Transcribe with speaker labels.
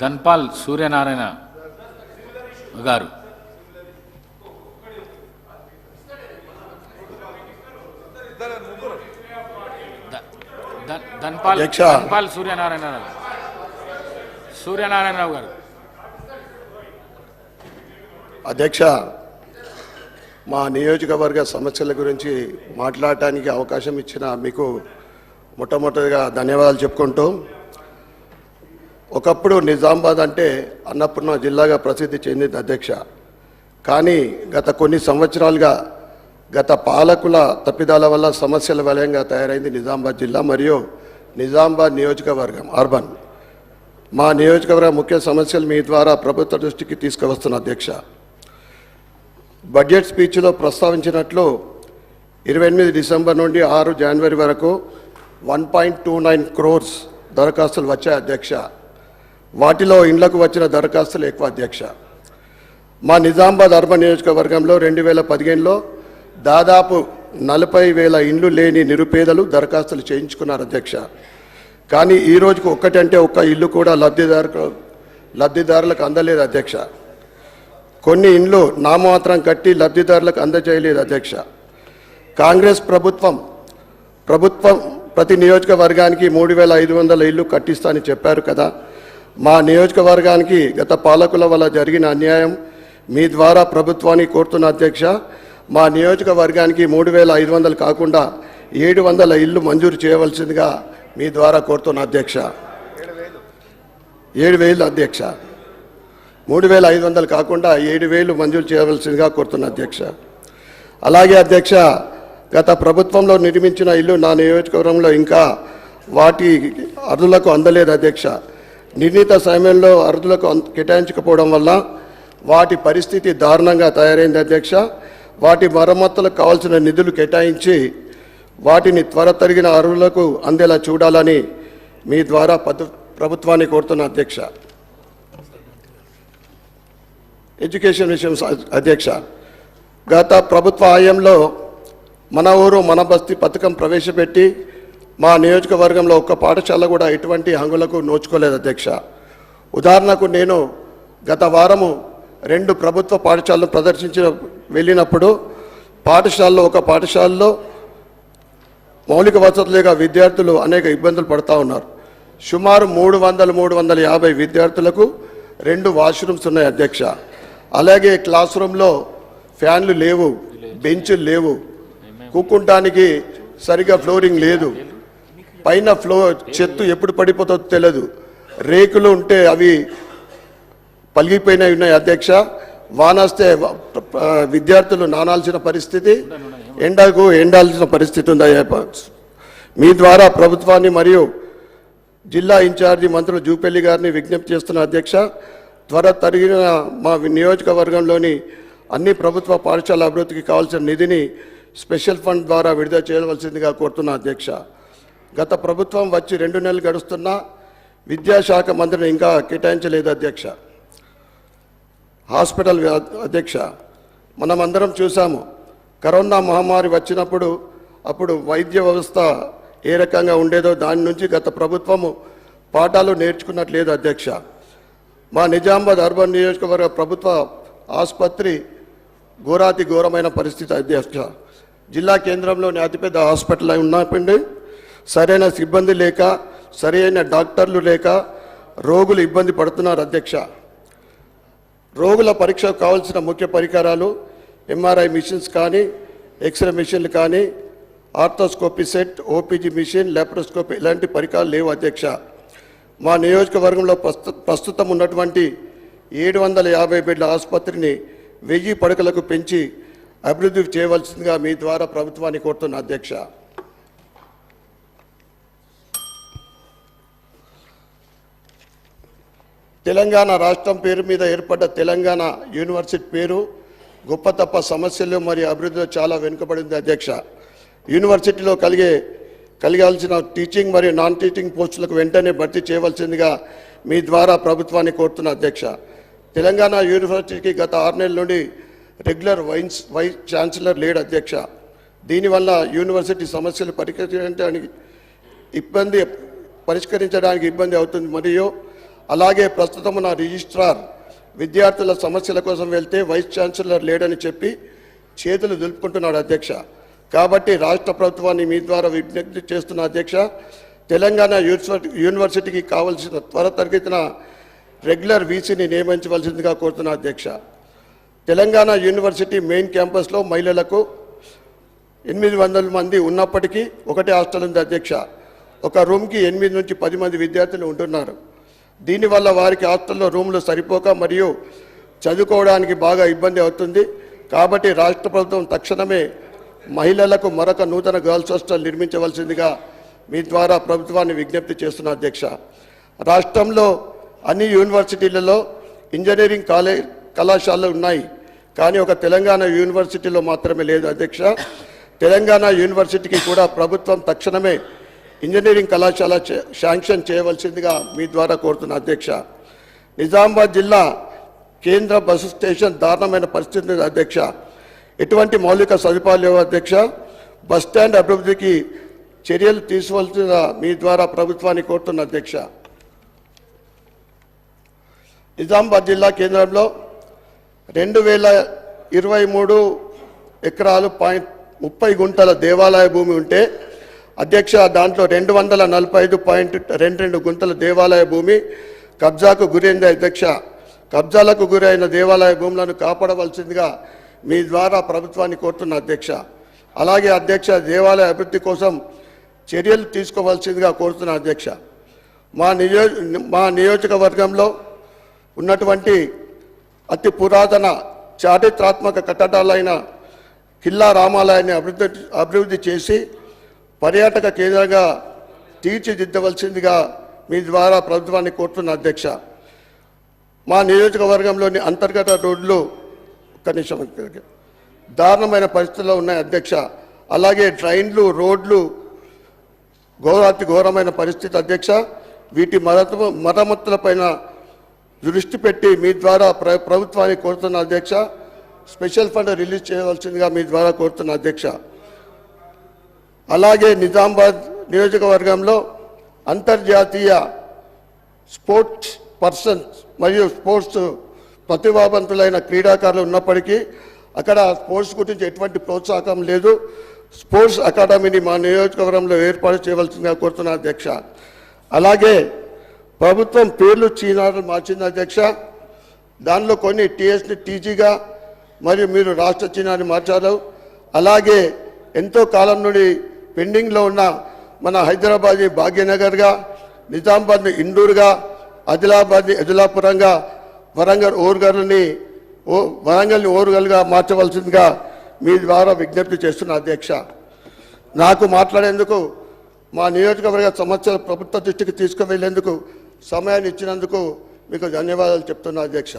Speaker 1: ధన్పాల్ సూర్యనారాయణ గారు. ధన్పాల్. ధన్పాల్ సూర్యనారాయణరావు సూర్యనారాయణరావు గారు.
Speaker 2: అధ్యక్ష మా నియోజకవర్గ సమస్యల గురించి మాట్లాడటానికి అవకాశం ఇచ్చిన మీకు మొట్టమొదటిగా ధన్యవాదాలు చెప్పుకుంటూ ఒకప్పుడు నిజామాబాద్ అంటే అన్నపూర్ణ జిల్లాగా ప్రసిద్ధి చెందింది అధ్యక్ష. కానీ గత కొన్ని సంవత్సరాలుగా గత పాలకుల తప్పిదాల వల్ల సమస్యల వలయంగా తయారైంది నిజామాబాద్ జిల్లా మరియు నిజామాబాద్ నియోజకవర్గం అర్బన్. మా నియోజకవర్గ ముఖ్య సమస్యలు మీ ద్వారా ప్రభుత్వ దృష్టికి తీసుకువస్తున్న అధ్యక్ష. బడ్జెట్ స్పీచ్లో ప్రస్తావించినట్లు ఇరవై ఎనిమిది డిసెంబర్ నుండి ఆరు జనవరి వరకు one point two nine crores దరఖాస్తులు వచ్చాయి అధ్యక్ష. వాటిలో ఇండ్లకు వచ్చిన దరఖాస్తులు ఎక్కువ అధ్యక్ష. మా నిజామాబాద్ అర్బన్ నియోజకవర్గంలో రెండు వేల పదిహేనులో దాదాపు నలభై వేల ఇండ్లు లేని నిరుపేదలు దరఖాస్తులు చేయించుకున్నారు అధ్యక్ష. కానీ ఈ రోజుకు ఒక్కటంటే ఒక్క ఇల్లు కూడా లబ్ధిదారు లబ్ధిదారులకు అందలేదు అధ్యక్ష. కొన్ని ఇండ్లు నామమాత్రం కట్టి లబ్ధిదారులకు అందజేయలేదు అధ్యక్ష. కాంగ్రెస్ ప్రభుత్వం ప్రభుత్వం ప్రతి నియోజకవర్గానికి మూడు వేల ఐదు వందల ఇల్లు కట్టిస్తానని చెప్పారు కదా. మా నియోజకవర్గానికి గత పాలకుల వల్ల జరిగిన అన్యాయం మీ ద్వారా ప్రభుత్వాన్ని కోరుతున్న అధ్యక్ష మా నియోజకవర్గానికి మూడు వేల ఐదు వందలు కాకుండా ఏడు వందల ఇల్లు మంజూరు చేయవలసిందిగా మీ ద్వారా కోరుతున్న అధ్యక్ష. ఏడు వేలు అధ్యక్ష. మూడు వేల ఐదు వందలు కాకుండా ఏడు వేలు మంజూరు చేయవలసిందిగా కోరుతున్న అధ్యక్ష. అలాగే అధ్యక్ష గత ప్రభుత్వంలో నిర్మించిన ఇల్లు నా నియోజకవర్గంలో ఇంకా వాటి అరుదులకు అందలేదు అధ్యక్ష. నిర్ణీత సమయంలో అరుదులకు అం- కేటాయించకపోవడం వల్ల వాటి పరిస్థితి దారుణంగా తయారైంది అధ్యక్ష. వాటి మరమ్మతులకు కావాల్సిన నిధులు కేటాయించి వాటిని త్వర తరిగిన అరువులకు అందేలా చూడాలని మీ ద్వారా పదు- ప్రభుత్వాన్ని కోరుతున్న అధ్యక్ష. ఎడ్యుకేషన్ విషయం అధ్యక్ష. గత ప్రభుత్వ హయాంలో మన ఊరు మన బస్తీ పథకం ప్రవేశపెట్టి మా నియోజకవర్గంలో ఒక్క పాఠశాల కూడా ఎటువంటి హంగులకు నోచుకోలేదు అధ్యక్ష. ఉదాహరణకు నేను గత వారము రెండు ప్రభుత్వ పాఠశాలలు ప్రదర్శించిన వెళ్ళినప్పుడు పాఠశాలలో ఒక పాఠశాలలో మౌలిక వసతులు విద్యార్థులు అనేక ఇబ్బందులు పడుతూ ఉన్నారు. సుమారు మూడు వందల మూడు వందల యాభై విద్యార్థులకు రెండు వాష్రూమ్స్ ఉన్నాయి అధ్యక్ష. అలాగే క్లాస్ రూమ్లో ఫ్యాన్లు లేవు బెంచులు లేవు. కూకుంటానికి సరిగా ఫ్లోరింగ్ లేదు. పైన ఫ్లో చెత్త ఎప్పుడు పడిపోతుందో తెలియదు రేకులు ఉంటే అవి పలిగిపోయినవి ఉన్నాయి అధ్యక్ష. వానస్తే విద్యార్థులు నానాల్సిన పరిస్థితి ఎండకు ఎండాల్సిన పరిస్థితి ఉంది మీ ద్వారా ప్రభుత్వాన్ని మరియు జిల్లా ఇన్ఛార్జి మంత్రులు జూపల్లి గారిని విజ్ఞప్తి చేస్తున్న అధ్యక్ష త్వర తరిగిన మా నియోజకవర్గంలోని అన్ని ప్రభుత్వ పాఠశాల అభివృద్ధికి కావాల్సిన నిధిని స్పెషల్ ఫండ్ ద్వారా విడుదల చేయవలసిందిగా కోరుతున్న అధ్యక్ష. గత ప్రభుత్వం వచ్చి రెండు నెలలు గడుస్తున్నా విద్యాశాఖ మంత్రిని ఇంకా కేటాయించలేదు అధ్యక్ష. హాస్పిటల్ అధ్యక్ష మనమందరం చూసాము కరోనా మహమ్మారి వచ్చినప్పుడు అప్పుడు వైద్య వ్యవస్థ ఏ రకంగా ఉండేదో దాని నుంచి గత ప్రభుత్వము పాఠాలు నేర్చుకున్నట్లేదు అధ్యక్ష. మా నిజామాబాద్ అర్బన్ నియోజకవర్గ ప్రభుత్వ ఆసుపత్రి ఘోరాతి ఘోరమైన పరిస్థితి అధ్యక్ష. జిల్లా కేంద్రంలోని అతిపెద్ద హాస్పిటల్ అయి ఉన్నప్పండి సరైన సిబ్బంది లేక సరైన డాక్టర్లు లేక రోగులు ఇబ్బంది పడుతున్నారు అధ్యక్ష. రోగుల పరీక్షకు కావాల్సిన ముఖ్య పరికరాలు ఎంఆర్ఐ మిషన్స్ కానీ ఎక్స్రే మిషన్లు కానీ arthroscopy set OPG machine laparoscopy ఇలాంటి పరికరాలు లేవు అధ్యక్ష. మా నియోజకవర్గంలో ప్రస్తుతం ఉన్నటువంటి ఏడు వందల యాభై బెడ్ల ఆసుపత్రిని వెయ్యి పడకలకు పెంచి అభివృద్ధి చేయవలసిందిగా మీ ద్వారా ప్రభుత్వాన్ని కోరుతున్న అధ్యక్ష. తెలంగాణ రాష్ట్రం పేరు మీద ఏర్పడ్డ తెలంగాణ యూనివర్సిటీ పేరు గొప్ప తప్ప సమస్యలు మరియు అభివృద్ధిలో చాలా వెనుకబడింది అధ్యక్ష. యూనివర్సిటీలో కలిగే కలిగాల్సిన టీచింగ్ మరియు నాన్ టీచింగ్ పోస్టులకు వెంటనే భర్తీ చేయవలసిందిగా మీ ద్వారా ప్రభుత్వాన్ని కోరుతున్న అధ్యక్ష. తెలంగాణ యూనివర్సిటీకి గత ఆరు నెలల నుండి రెగ్యులర్ వైన్స్ వైస్ ఛాన్సలర్ లేడు అధ్యక్ష. దీనివల్ల యూనివర్సిటీ సమస్యలు పరిష్కరించడానికి ఇబ్బంది పరిష్కరించడానికి ఇబ్బంది అవుతుంది మరియు అలాగే ప్రస్తుతం నా రిజిస్ట్రార్ విద్యార్థుల సమస్యల కోసం వెళ్తే వైస్ ఛాన్సలర్ లేడని చెప్పి చేతులు దులుపుకుంటున్నాడు అధ్యక్ష. కాబట్టి రాష్ట్ర ప్రభుత్వాన్ని మీ ద్వారా విజ్ఞప్తి చేస్తున్న అధ్యక్ష తెలంగాణ యూనివర్సిటీకి కావలసిన త్వర తరగతిన రెగ్యులర్ వీసీని నియమించవలసిందిగా కోరుతున్న అధ్యక్ష. తెలంగాణ యూనివర్సిటీ మెయిన్ క్యాంపస్లో మహిళలకు ఎనిమిది వందల మంది ఉన్నప్పటికీ ఒకటే హాస్టల్ ఉంది అధ్యక్ష. ఒక రూమ్కి ఎనిమిది నుంచి పది మంది విద్యార్థులు ఉంటున్నారు. దీనివల్ల వారికి హాస్టల్లో రూమ్లు సరిపోక మరియు చదువుకోవడానికి బాగా ఇబ్బంది అవుతుంది. కాబట్టి రాష్ట్ర ప్రభుత్వం తక్షణమే మహిళలకు మరొక నూతన గర్ల్స్ హాస్టల్ నిర్మించవలసిందిగా మీ ద్వారా ప్రభుత్వాన్ని విజ్ఞప్తి చేస్తున్న అధ్యక్ష. రాష్ట్రంలో అన్ని యూనివర్సిటీలలో ఇంజనీరింగ్ కాలేజ్ కళాశాలలు ఉన్నాయి. కానీ ఒక తెలంగాణ యూనివర్సిటీలో మాత్రమే లేదు అధ్యక్ష. తెలంగాణ యూనివర్సిటీకి కూడా ప్రభుత్వం తక్షణమే ఇంజనీరింగ్ కళాశాల చే- శాంక్షన్ చేయవలసిందిగా మీ ద్వారా కోరుతున్న అధ్యక్ష. నిజామాబాద్ జిల్లా కేంద్ర బస్సు స్టేషన్ దారుణమైన పరిస్థితి అధ్యక్ష. ఎటువంటి మౌలిక సదుపాయాలు లేవు అధ్యక్ష. బస్ స్టాండ్ అభివృద్ధికి చర్యలు తీసుకోవాల్సిన మీ ద్వారా ప్రభుత్వాన్ని కోరుతున్న అధ్యక్ష. నిజామాబాద్ జిల్లా కేంద్రంలో రెండు వేల ఇరవై మూడు ఎకరాలు పాయింట్ ముప్పై గుంటల దేవాలయ భూమి ఉంటే అధ్యక్ష దాంట్లో రెండు వందల నలభై ఐదు పాయింట్ రెండు రెండు గుంతల దేవాలయ భూమి కబ్జాకు గురైంది అధ్యక్ష. కబ్జాలకు గురైన దేవాలయ భూములను కాపాడవలసిందిగా మీ ద్వారా ప్రభుత్వాన్ని కోరుతున్న అధ్యక్ష. అలాగే అధ్యక్ష దేవాలయ అభివృద్ధి కోసం చర్యలు తీసుకోవాల్సిందిగా కోరుతున్న అధ్యక్ష. మా నియో మా నియోజకవర్గంలో ఉన్నటువంటి అతి పురాతన చారిత్రాత్మక కట్టడాలైన కిల్లా రామాలయాన్ని అభివృద్ధి అభివృద్ధి చేసి పర్యాటక కేంద్రంగా తీర్చిదిద్దవలసిందిగా మీ ద్వారా ప్రభుత్వాన్ని కోరుతున్న అధ్యక్ష. మా నియోజకవర్గంలోని అంతర్గత రోడ్లు కనీసం దారుణమైన పరిస్థితుల్లో ఉన్నాయి అధ్యక్ష. అలాగే ట్రైన్లు రోడ్లు ఘోరాతి ఘోరమైన పరిస్థితి అధ్యక్ష. వీటి మరత మరమ్మతులపైన దృష్టి పెట్టి మీ ద్వారా ప్ర ప్రభుత్వాన్ని కోరుతున్న అధ్యక్ష. స్పెషల్ ఫండ్ రిలీజ్ చేయవలసిందిగా మీ ద్వారా కోరుతున్న అధ్యక్ష. అలాగే నిజామాబాద్ నియోజకవర్గంలో అంతర్జాతీయ స్పోర్ట్స్ పర్సన్స్ మరియు స్పోర్ట్స్ ప్రతిభావంతులైన క్రీడాకారులు ఉన్నప్పటికీ అక్కడ స్పోర్ట్స్ గురించి ఎటువంటి ప్రోత్సాహం లేదు. స్పోర్ట్స్ అకాడమీని మా నియోజకవర్గంలో ఏర్పాటు చేయవలసిందిగా కోరుతున్న అధ్యక్ష. అలాగే ప్రభుత్వం పేర్లు చీనాలు మార్చింది అధ్యక్ష. దానిలో కొన్ని టీఎస్ని టీజీగా మరియు మీరు రాష్ట్ర చిహ్నాన్ని మార్చారు. అలాగే ఎంతో కాలం నుండి పెండింగ్లో ఉన్న మన హైదరాబాద్ని భాగ్యనగర్గా నిజామాబాద్ని ఇండూరుగా ఆదిలాబాద్ని ఎదులాపురంగా వరంగల్ ఓరుగల్ని ఓ వరంగల్ని ఓరుగల్గా మార్చవలసిందిగా మీ ద్వారా విజ్ఞప్తి చేస్తున్న అధ్యక్ష. నాకు మాట్లాడేందుకు మా నియోజకవర్గ సమస్యల ప్రభుత్వ దృష్టికి తీసుకువెళ్ళేందుకు సమయాన్ని ఇచ్చినందుకు మీకు ధన్యవాదాలు చెప్తున్నా అధ్యక్ష.